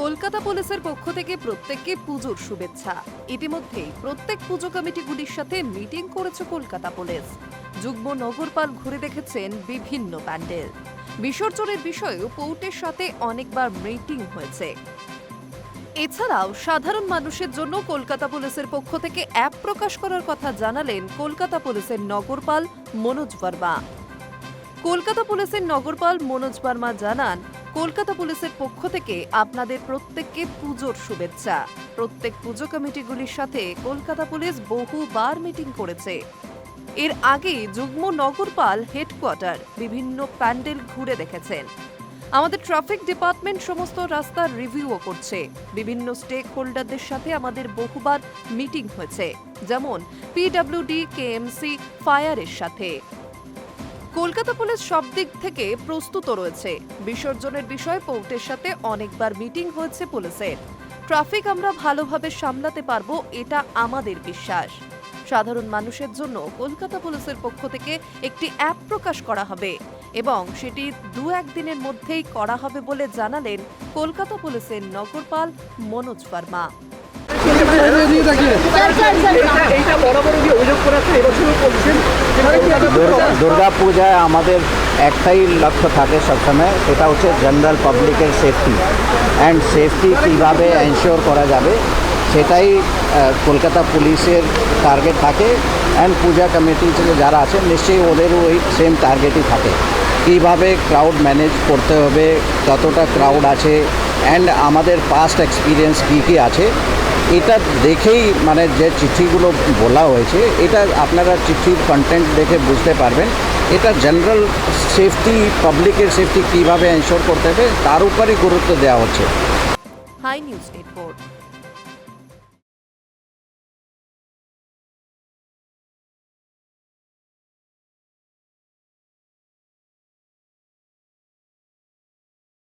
কলকাতা পুলিশের পক্ষ থেকে প্রত্যেককে পুজোর শুভেচ্ছা। ইতিমধ্যেই প্রত্যেক পুজো কমিটিগুলির সাথে মিটিং করেছে কলকাতা পুলিশ। যুগ্ম নগরপাল ঘুরে দেখেছেন বিভিন্ন প্যান্ডেল। বিসর্জনের বিষয়েও পৌটের সাথে অনেকবার মিটিং হয়েছে। এছাড়াও সাধারণ মানুষের জন্য কলকাতা পুলিশের পক্ষ থেকে অ্যাপ প্রকাশ করার কথা জানালেন কলকাতা পুলিশের নগরপাল মনোজ বর্মা। কলকাতা পুলিশের নগরপাল মনোজ বর্মা জানান কলকাতা পুলিশের পক্ষ থেকে আপনাদের প্রত্যেককে পুজোর শুভেচ্ছা। প্রত্যেক পুজো কমিটিগুলির সাথে কলকাতা পুলিশ বহুবার মিটিং করেছে। এর আগে যুগ্ম নগরপাল হেডকোয়ার্টার বিভিন্ন প্যান্ডেল ঘুরে দেখেছেন। আমাদের ট্রাফিক ডিপার্টমেন্ট সমস্ত রাস্তার রিভিউও করছে। বিভিন্ন স্টেক হোল্ডারদের সাথে আমাদের বহুবার মিটিং হয়েছে, যেমন পিডব্লিউডি কেএমসি ফায়ারের সাথে। কলকাতা পুলিশ সব দিক থেকে প্রস্তুত রয়েছে বিসর্জনের বিষয়ে পৌটের সাথে অনেকবার মিটিং হয়েছে পুলিশের ট্রাফিক আমরা ভালোভাবে সামলাতে পারব এটা আমাদের বিশ্বাস সাধারণ মানুষের জন্য কলকাতা পুলিশের পক্ষ থেকে একটি অ্যাপ প্রকাশ করা হবে এবং সেটি দু একদিনের মধ্যেই করা হবে বলে জানালেন কলকাতা পুলিশের নগরপাল মনোজ ভার্মা এইটা বরাবর যে অভিযোগ করেছে এবছরও করছেন দুর্গা পূজায় আমাদের একটাই লক্ষ্য থাকে সবসময়, সেটা হচ্ছে জেনারেল পাবলিকের সেফটি অ্যান্ড সেফটি কীভাবে এনশিওর করা যাবে, সেটাই কলকাতা পুলিশের টার্গেট থাকে। অ্যান্ড পূজা কমিটি যারা আছে নিশ্চয়ই ওদেরও ওই সেম টার্গেটই থাকে। কীভাবে ক্রাউড ম্যানেজ করতে হবে, কতটা ক্রাউড আছে অ্যান্ড আমাদের পাস্ট এক্সপিরিয়েন্স কী কী আছে এটা দেখেই মানে যে চিঠিগুলো বলা হয়েছে, এটা আপনারা চিঠির কন্টেন্ট দেখে বুঝতে পারবেন। এটা জেনারেল সেফটি পাবলিকের সেফটি কীভাবে এনশোর করতে হবে, তার উপরই গুরুত্ব দেওয়া হচ্ছে। High news